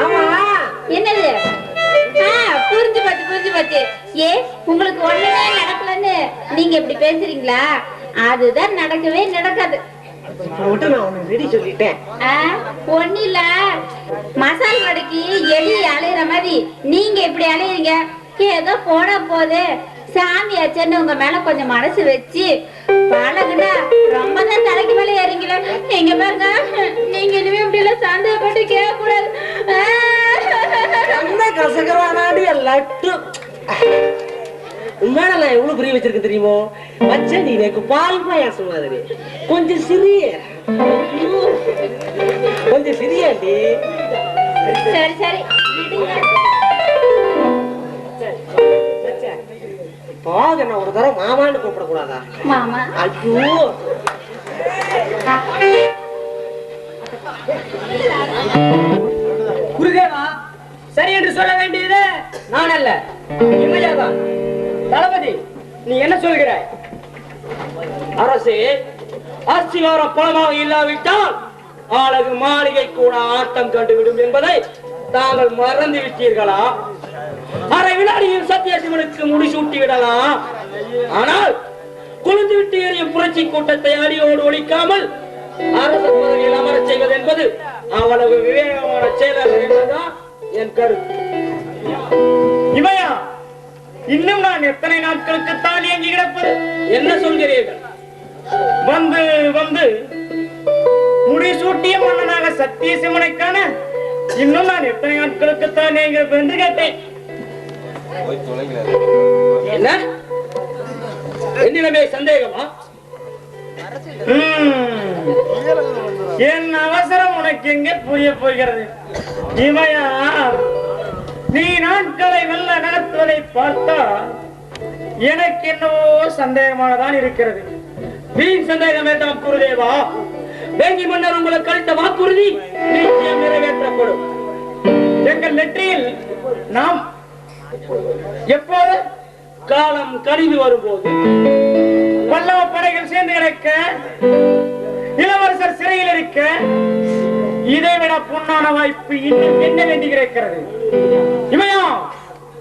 ஆமா என்னது புரிஞ்சு போச்சு புரிஞ்சு போச்சு. ஏ உங்களுக்கு ஒண்ணுமே நடக்கலன்னு நீங்க இப்படி பேசுறீங்களா? அதுதான் நடக்கவே நடக்காது. இப்ப விட்டு நான் உனக்கு ரெடி சொல்லிட்டேன். ஆ, ஒண்ணு இல்ல. மசால் வடைக்கு எலி அலையிற மாதிரி நீங்க இப்படி அலையுறீங்க. ஏதோ போட போது சாமி ஆச்சேன்னு உங்க மேல கொஞ்சம் மனசு வச்சு பழகுனா ரொம்ப தான் தலைக்கு மேல ஏறீங்களே. நீங்க பாருங்க நீங்க இனிமே இப்படி எல்லாம் சந்தேகப்பட்டு கேட்க கூடாது என்ன கசகரானாடி லட்டு. உண்மையில நான் எவ்வளவு புரிய வச்சிருக்கேன் தெரியுமோ? வச்ச நீ எனக்கு பால் பாயாசம் மாதிரி கொஞ்சம் சிறிய கொஞ்சம் சிறியாண்டி சரி சரி. போக என்ன ஒரு தடவை மாமான்னு கூப்பிடக்கூடாதா? மாமா. ஐயோ குருதேவா சரி என்று சொல்ல வேண்டியது நான் அல்ல. இமையாதான் தளபதி நீ என்ன சொல்கிறாய்? அரசே அஸ்திவாரம் பலமாக இல்லாவிட்டால் அழகு மாளிகை கூட ஆட்டம் கண்டுவிடும் என்பதை தாங்கள் மறந்து விட்டீர்களா அரை வினாடியில் சத்தியசிவனுக்கு முடிசூட்டி விடலாம். ஆனால் குளிந்து விட்டு ஏறிய புரட்சி கூட்டத்தை அடியோடு ஒழிக்காமல் அரச பதவியில் அமர செய்வது என்பது அவ்வளவு விவேகமான செயலர் என்பதுதான் என் கருத்து. இவையா இன்னும் நான் எத்தனை நாட்களுக்கு தான் இயங்கி கிடப்பது? என்ன சொல்கிறீர்கள்? வந்து வந்து முடிசூட்டிய மன்னனாக சத்தியசிவனை காண இன்னும் நான் எத்தனை நாட்களுக்கு தான் இயங்க என்று கேட்டேன். என்ன? என்னிடமே சந்தேகமா? ம். என் அவசரம் உனக்கு எங்கே புரிய போகிறது? இமையா நீ நாட்களை வெல்ல நடத்துவதை பார்த்தா எனக்கு என்னவோ சந்தேகமானதான் இருக்கிறது. வீண் சந்தேகம் வேண்டாம் குருதேவா. வேங்கி மன்னர் உங்களுக்கு அளித்த வாக்குறுதி நிறைவேற்றப்படும் எங்கள் நெற்றியில் நாம் எப்போது? காலம் கருவி வரும்போது. பல்லவ படைகள் சேர்ந்து கிடக்க இளவரசர் சிறையில் இருக்க இதைவிட பொன்னான வாய்ப்பு இன்னும் என்ன வேண்டி கிடைக்கிறது? இமையா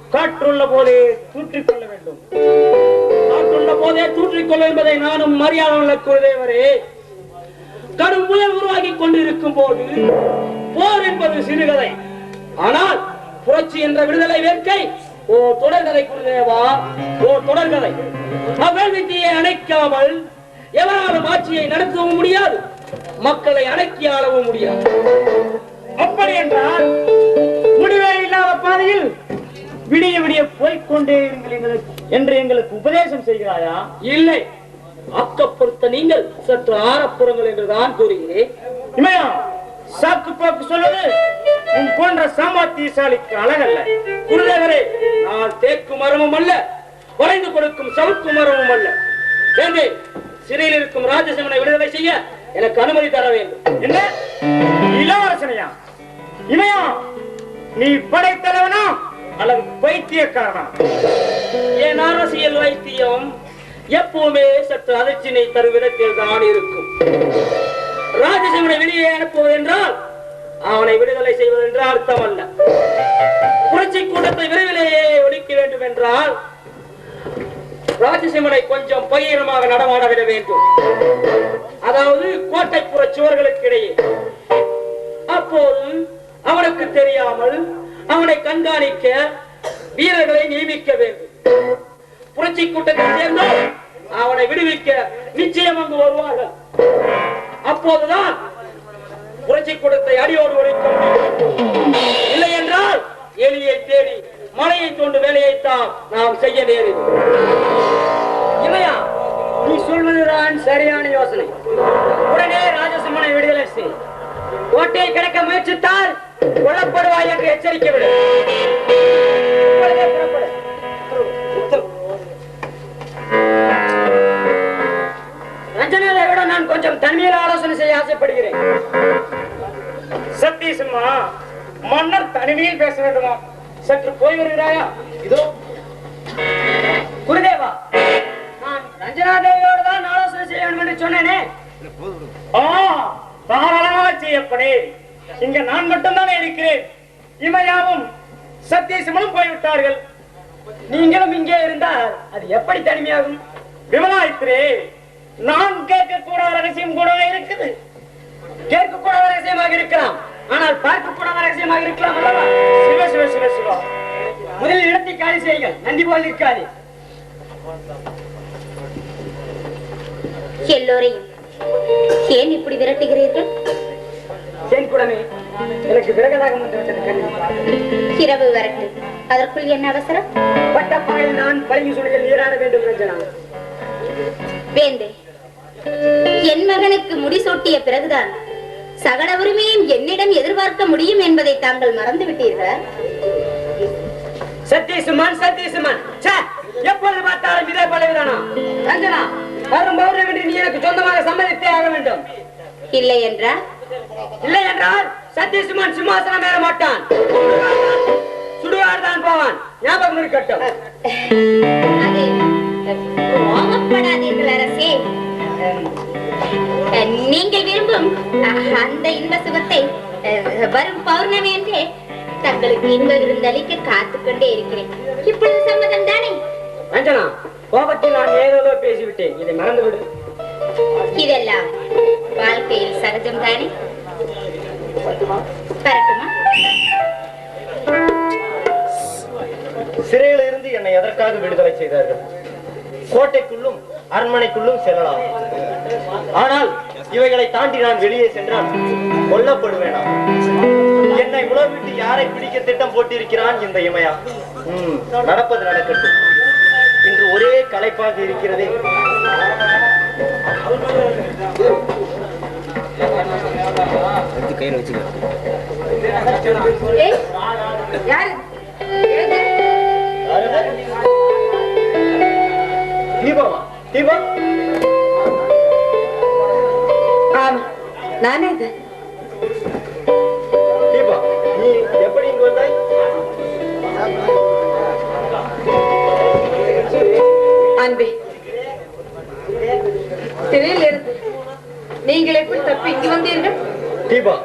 காற்றுள்ள போதே தூற்றிக்கொள்ள வேண்டும். காற்றுள்ள போதே தூற்றிக்கொள்ள என்பதை நானும் மரியாதை குருதேவரே கடும் புயல் உருவாகி கொண்டிருக்கும் போது போர் என்பது சிறுகதை. ஆனால் புரட்சி என்ற விடுதலை வேட்கை. ஓ தொடர்கதை குருதேவா ஓ தொடர்கதை. அவ்வேள்வித்தியை அணைக்காமல் எவராலும் ஆட்சியை நடத்தவும் முடியாது. மக்களை அடக்கி ஆளவும் முடியாது. அப்படி என்றால் முடிவே இல்லாத பாதையில் விடிய விடிய போய்கொண்டே இருங்கள் என்று எங்களுக்கு உபதேசம் செய்கிறாயா? இல்லை. அக்க பொறுத்த நீங்கள் சற்று ஆரப்புறங்கள் என்றுதான் கூறுகிறேன். இமையா சாக்கு போக்கு சொல்வது உன் போன்ற சாமர்த்தியசாலிக்கு அழகல்ல. குருதேவரே நான் தேக்கு மரமும் அல்ல வளைந்து கொடுக்கும் சவுக்கு மரமும் அல்ல. வேண்டே சிறையில் இருக்கும் ராஜசிம்மனை விடுதலை செய்ய எனக்கு அனுமதி தர வேண்டும். என்ன? இளவரசனையா? இமையா நீ படைத்தலைவனா அல்லது பைத்தியக்காரனா? என் அரசியல் வைத்தியம் எப்பவுமே சற்று அதிர்ச்சினை தரும் விதத்தில் தான் இருக்கும். ராஜசிம்மனை வெளியே அனுப்புவது என்றால் அவனை விடுதலை செய்வது என்று அர்த்தம் அல்ல புரட்சி கூட்டத்தை விரைவிலேயே ஒழிக்க வேண்டும் என்றால் ராஜசிம்மனை கொஞ்சம் பகிரமாக நடமாட விட வேண்டும். அதாவது கோட்டைப்புற சுவர்களுக்கு இடையே அப்போது அவனுக்கு தெரியாமல் அவனை கண்காணிக்க வீரர்களை நியமிக்க வேண்டும். புரட்சி கூட்டத்தில் சேர்ந்தோம் அவனை விடுவிக்க நிச்சயம் அங்கு வருவார்கள். அப்போதுதான் புரட்சி கூட்டத்தை அடியோடு ஒழிக்க இல்லை என்றால் எலியை தேடி மலையை தோண்டு வேலையைத்தான் நாம் செய்ய நேரிடும். இல்லையா? நீ சொல்வதுதான் சரியான யோசனை. உடனே ராஜசிம்மனை விடுதலை செய். கோட்டையை கிடைக்க முயற்சித்தால் கொல்லப்படுவாய் என்று எச்சரிக்கை விடு. புறப்படு. கொஞ்சம் தனிமையில் ஆலோசனை செய்ய ஆசைப்படுகிறேன். சத்தீசம்மா மன்னர் தனிமையில் பேச வேண்டுமா? சற்று போய் வருகிறாயா? இதோ. குருதேவா நான் ரஞ்சனா தேவியோடு தான் ஆலோசனை செய்ய வேண்டும் என்று சொன்னேனே. ஆ தாராளமாக செய்யப்படே இங்க நான் மட்டும்தானே இருக்கிறேன். இமையாவும் சத்தியசிவனும் போய்விட்டார்கள். நீங்களும் இங்கே இருந்தால் அது எப்படி தனிமையாகும்? விமலாயித்திரே நான் கேட்கக்கூடாத ரகசியம் கூட இருக்குது. கேட்கக்கூடாத ரகசியமாக இருக்கலாம். ஆனால் பார்க்கக்கூடாத ரகசியமாக இருக்கலாம் அல்லவா? சிவ சிவ சிவ சிவா. முதலில் இடத்தை காலி செய்யுங்கள். நந்தி போல் நிற்காதே எல்லோரையும் ஏன் இப்படி விரட்டுகிறீர்கள்? தேன் கூடமே? எனக்கு விறகதாக வந்துவிட்டது கண்ணு. இரவு வரட்டு அதற்குள் என்ன அவசரம்? பட்டப்பாயில் நான் பழங்கி சுழியில் நீராட வேண்டும் ரஞ்சனா. வேந்தே என் மகனுக்கு முடிசூட்டிய பிறகுதான் சகல உரிமையும் என்னிடம் எதிர்பார்க்க முடியும் என்பதை தாங்கள் மறந்து விட்டீர்களா சத்தீசுமான் ச்சே, எப்பொழுது பார்த்தாலும் இதே ரஞ்சனா வரும் பௌர்ணமி என்று நீ எனக்கு சொந்தமாக சம்மதித்தே ஆக வேண்டும் இல்லை என்றா இல்லை என்றால் சத்தீசுமான் சிம்மாசனம் ஏற மாட்டான் சுடுகாடு தான் போவான் ஞாபகம் இருக்கட்டும் அரசே நீங்கள் விரும்பும் அந்த இன்ப சுகத்தை வரும் பௌர்ணமி என்றே தங்களுக்கு இன்ப விருந்தளிக்க காத்துக் கொண்டே இருக்கிறேன். இப்பொழுது சம்மதம் தானே? ரஞ்சனா கோபத்தில் நான் ஏதோ பேசிவிட்டேன். இதை மறந்து விடு இதெல்லாம் வாழ்க்கையில் சகஜம் தானே? வரட்டுமா சிறையில இருந்து என்னை எதற்காக விடுதலை செய்தார்கள்? கோட்டைக்குள்ளும் அரண்மனைக்குள்ளும் செல்லலாம். ஆனால் இவைகளை தாண்டி நான் வெளியே சென்றால் கொல்லப்படுவேனா? என்னை உணவிட்டு யாரை பிடிக்க திட்டம் போட்டிருக்கிறான் இந்த இமயா? ம், நடப்பது நடக்கட்டும். இன்று ஒரே களைப்பாக இருக்கிறதே. ஏய், யாரு? நானே தான் தீபா நீ எப்படி இங்கு வந்தாய்? அன்பே சிறையில் இருந்து நீங்கள் எப்படி தப்பி இங்கு வந்தீர்கள்? தீபா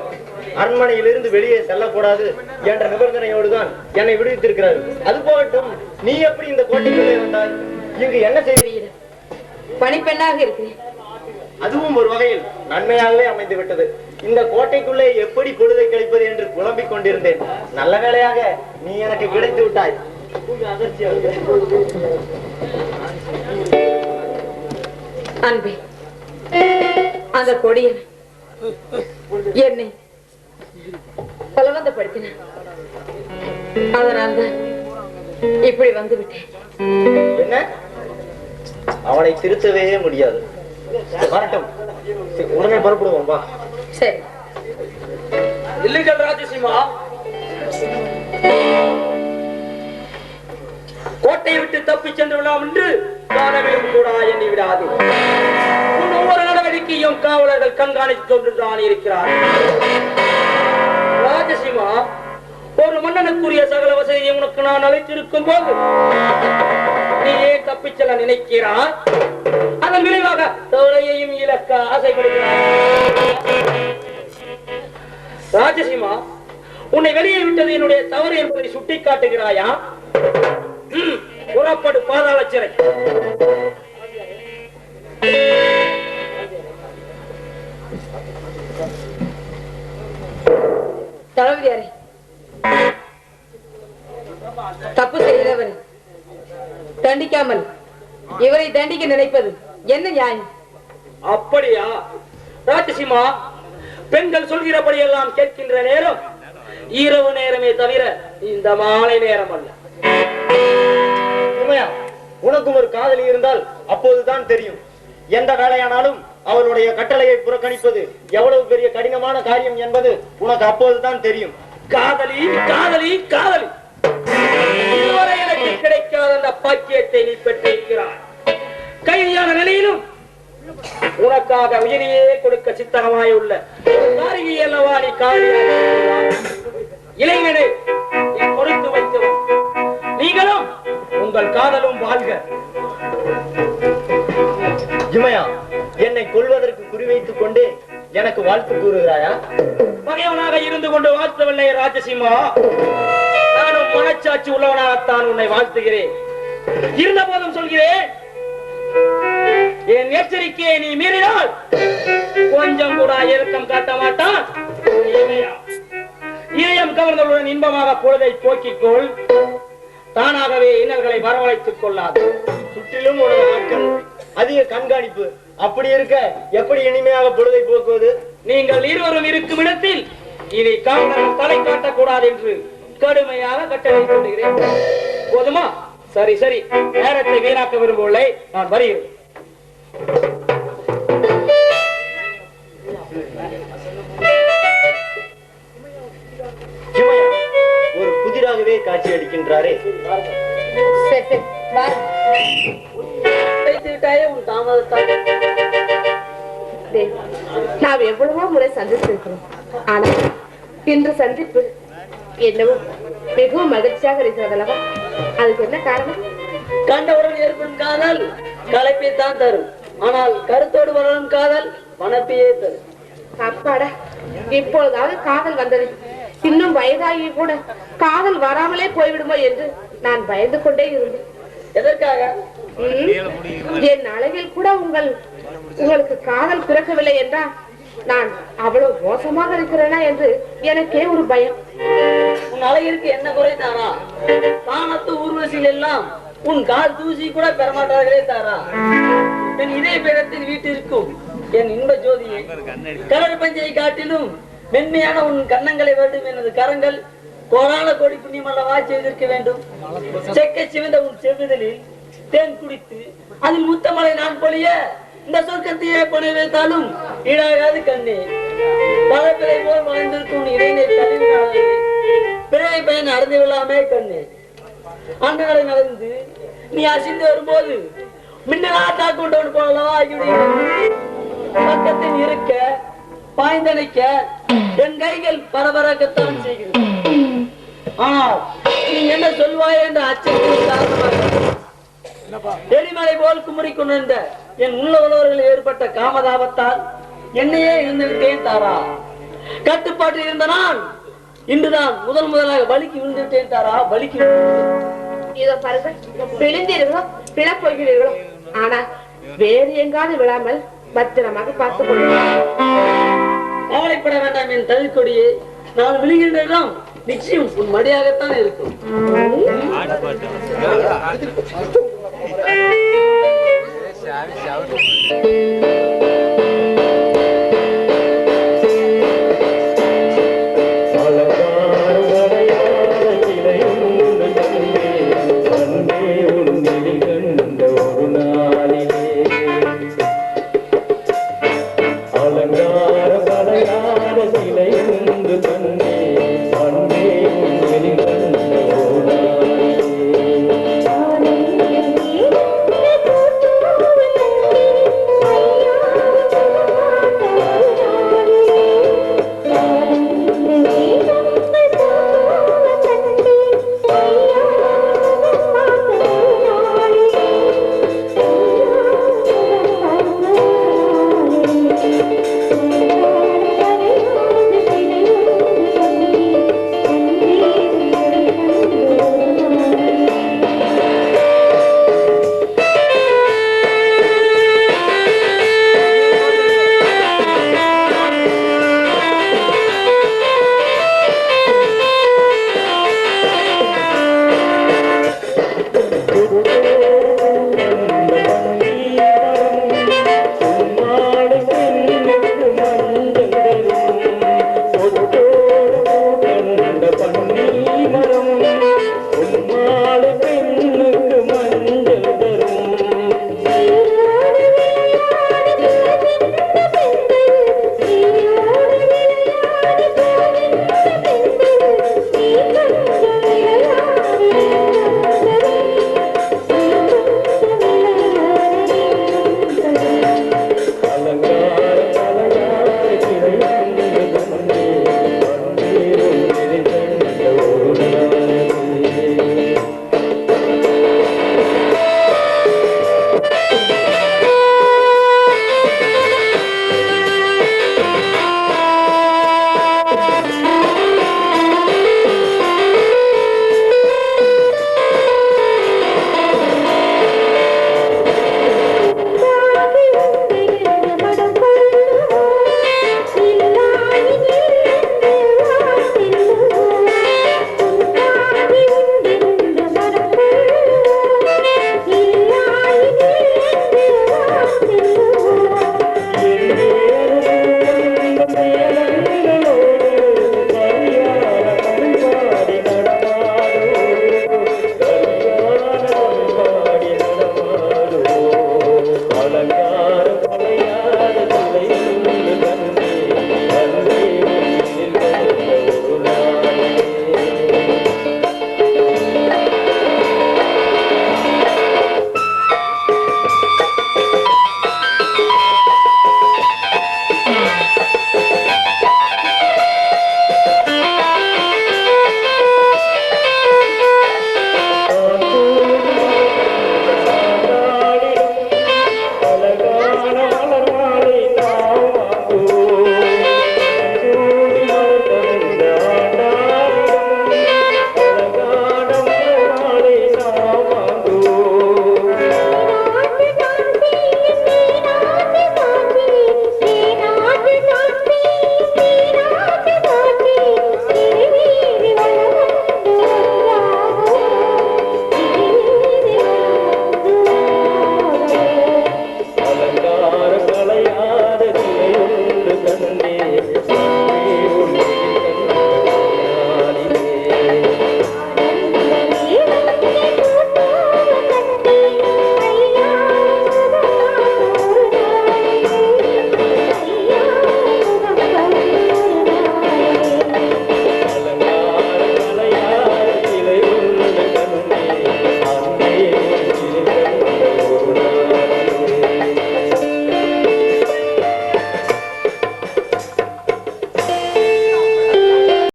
அரண்மனையிலிருந்து வெளியே செல்லக்கூடாது என்ற நிபந்தனையோடு தான் என்னை விடுவித்திருக்கிறார்கள். அது போகட்டும் நீ எப்படி இந்த கோட்டைக்குள்ளே வந்தாய்? இங்கு என்ன செய்வீர்கள் பணிப்பெண்ணாக இருக்கிறேன். அதுவும் ஒரு வகையில் நன்மையாகவே அமைந்து விட்டது இந்த கோட்டைக்குள்ளே எப்படி பொழுதை கழிப்பது என்று குழம்பிக் கொண்டிருந்தேன். நல்ல வேளையாக நீ எனக்கு கிடைத்து விட்டாய். அன்பே அந்த கொடியன் என்னை பலவந்தப்படுத்தினான் அதனால் தான் இப்படி வந்து விட்டேன் என்ன? அவனை திருத்தவே முடியாது. வரட்டும். சரி, உடனே புறப்படுவோம் வா. சரி. இல்லைகள் ராஜசிம்மா. கோட்டையை விட்டு தப்பி சென்று விடலாம் என்று காணவிலும் கூட எண்ணி விடாது. ஒவ்வொரு நடவடிக்கையும் காவலர்கள் கண்காணித்துக் கொண்டுதான் இருக்கிறார் ராஜசிம்மா ஒரு மன்னனுக்குரிய சகல வசதியை உனக்கு நான் அழைத்திருக்கும் போது அதையே தப்பிச் செல்ல நினைக்கிறாய் அதன் விளைவாக தோழையையும் இழக்க ஆசைப்படுகிறாய் ராஜசிம்மா உன்னை வெளியே விட்டது என்னுடைய தவறு என்பதை சுட்டிக்காட்டுகிறாயா? ம், புறப்படு பாதாள சிறை. தளபதியாரே தப்பு செய்தவர். தண்டிக்காமல் இவரை தண்டிக்க நினைப்பது என்ன நியாயம்? அப்படியா? ராஜசிம்மா பெண்கள் சொல்கிறபடி எல்லாம் கேட்கின்ற நேரம் இரவு நேரமே தவிர இந்த மாலை நேரம் அல்ல. உண்மையா உனக்கும் ஒரு காதலி இருந்தால் அப்போதுதான் தெரியும். எந்த வேலையானாலும் அவளுடைய கட்டளையை புறக்கணிப்பது எவ்வளவு பெரிய கடினமான காரியம் என்பது உனக்கு அப்போதுதான் தெரியும். காதலி காதலி காதலி. இதுவரை எனக்கு கிடைக்காத அந்த பாக்கியத்தை நீ பெற்றிருக்கிறாய். கைதியான நிலையிலும் உனக்காக உயிரையே கொடுக்க சித்தகமாய் உள்ள காரிகை அல்லவா நீ காதலியாக இருக்கிறாய். இளைஞனே நீ கொடுத்து வைத்தவன் நீங்களும் உங்கள் காதலும் வாழ்க. இமையா என்னை கொல்வதற்கு குறிவைத்துக் கொண்டு எனக்கு வாழ்த்து கூறுகிறாயா? பகைவனாக இருந்து கொண்டு வாழ்த்தவில்லை ராஜசிம்மா. மனச்சாட்சி உள்ளவனாகத்தான் உன்னை வாழ்த்துகிறேன். இருந்த போதும் சொல்கிறேன் என் எச்சரிக்கையை நீ மீறினால் கொஞ்சம் கூட இறக்கம் காட்ட மாட்டான். இதயம் கவர்ந்தவுடன் இன்பமாக பொழுதை போக்கிக் கொள் தானாகவே இன்னல்களை வரவழைத்துக் கொள்ளாது. சுற்றிலும் ஆட்கள் அதிக கண்காணிப்பு. அப்படி இருக்க எப்படி இனிமையாக பொழுதை போக்குவது? நீங்கள் இருவரும் இருக்கும் இடத்தில் இனி காவலர்கள் தலை காட்டக்கூடாது என்று கடுமையாக கட்டளை சொல்லுகிறேன் போதுமா? சரி சரி. நேரத்தை வீணாக்க விரும்பவில்லை. நான் வருகிறேன். ஒரு புதிராகவே காட்சி அளிக்கின்றாரே. சரி சரி. வா டேய், நாம் எவ்வளவோ முறை சந்தித்திருக்கிறோம். ஆனா இன்று சந்திப்பு என்னவோ மிகவும் மகிழ்ச்சியாக இருக்கிறது அல்லவா? அதுக்கு என்ன காரணம்? கண்டவுடன் ஏற்படும் காதல் களைப்பை தான் தரும். ஆனால் கருத்தோடு வளரும் காதல் பணப்பையே தரும். அப்பாடா இப்பொழுதாவது காதல் வந்தது. இன்னும் வயதாகி கூட காதல் வராமலே போய்விடுமோ என்று நான் பயந்து கொண்டே இருந்தேன். எதற்காக? என் அழகில் கூட உங்கள் உங்களுக்கு காதல் பிறக்கவில்லை என்றால் நான் அவ்வளவு மோசமாக இருக்கிறேனா என்று எனக்கே ஒரு பயம். உன் அழகிற்கு என்ன குறை தாரா பானத்து ஊர்வசியில் எல்லாம் உன் கால் தூசி கூட பெறமாட்டார்களே தாரா. என் இதே பேரத்தில் வீட்டிற்கும் என் இன்ப ஜோதியை கலர் பஞ்சை காட்டிலும் மென்மையான உன் கன்னங்களை வேண்டும் எனது கரங்கள் கோடான கோடி புண்ணியம் அல்லவா செய்திருக்க வேண்டும். செக்க சிவந்த உன் செவ்விதழில் தேன் குடித்து அதில் முத்தமலை நான் பொழிய இந்த சொர்க்கத்தையே பணி வைத்தாலும் ஈடாகாது கண்ணே. பல பிறை போல் வளர்ந்திருக்கும் உன் இடையினை தழுவினாலே பிறை பயன் நடந்து விழாமே கண்ணே. ஆண்டுகளை நடந்து நீ அசிந்து வரும்போது மின்னலா போலவா ஆகிவிடுகிறது பக்கத்தில் இருக்க பாய்ந்தணைக்க என் கைகள் பரபரக்கத்தான் செய்கிறது ஆனால் நீ என்ன சொல்வாய் என்ற அச்சத்தின் காரணமாக எரிமலை போல் குமரி கொண்டிருந்த என் உள்ள உழவர்கள் ஏற்பட்ட காமதாபத்தால் என்னையே இழந்து விட்டேன் தாரா. கட்டுப்பாட்டில் இருந்த நான் இன்றுதான் முதல் முதலாக வலிக்கு விழுந்து விட்டேன் தாரா வலிக்கு இதோ பாருங்க விழுந்தீர்களோ விழப் போகிறீர்களோ ஆனா வேறு எங்காவது விழாமல் பத்திரமாக பார்த்துக் கொள்ளுங்கள். கவலைப்பட வேண்டாம் என் தவிர்க்கொடியே நான் விழுகின்ற இடம் நிச்சயம் உன் மடியாகத்தான் இருக்கும். Tchau, tchau.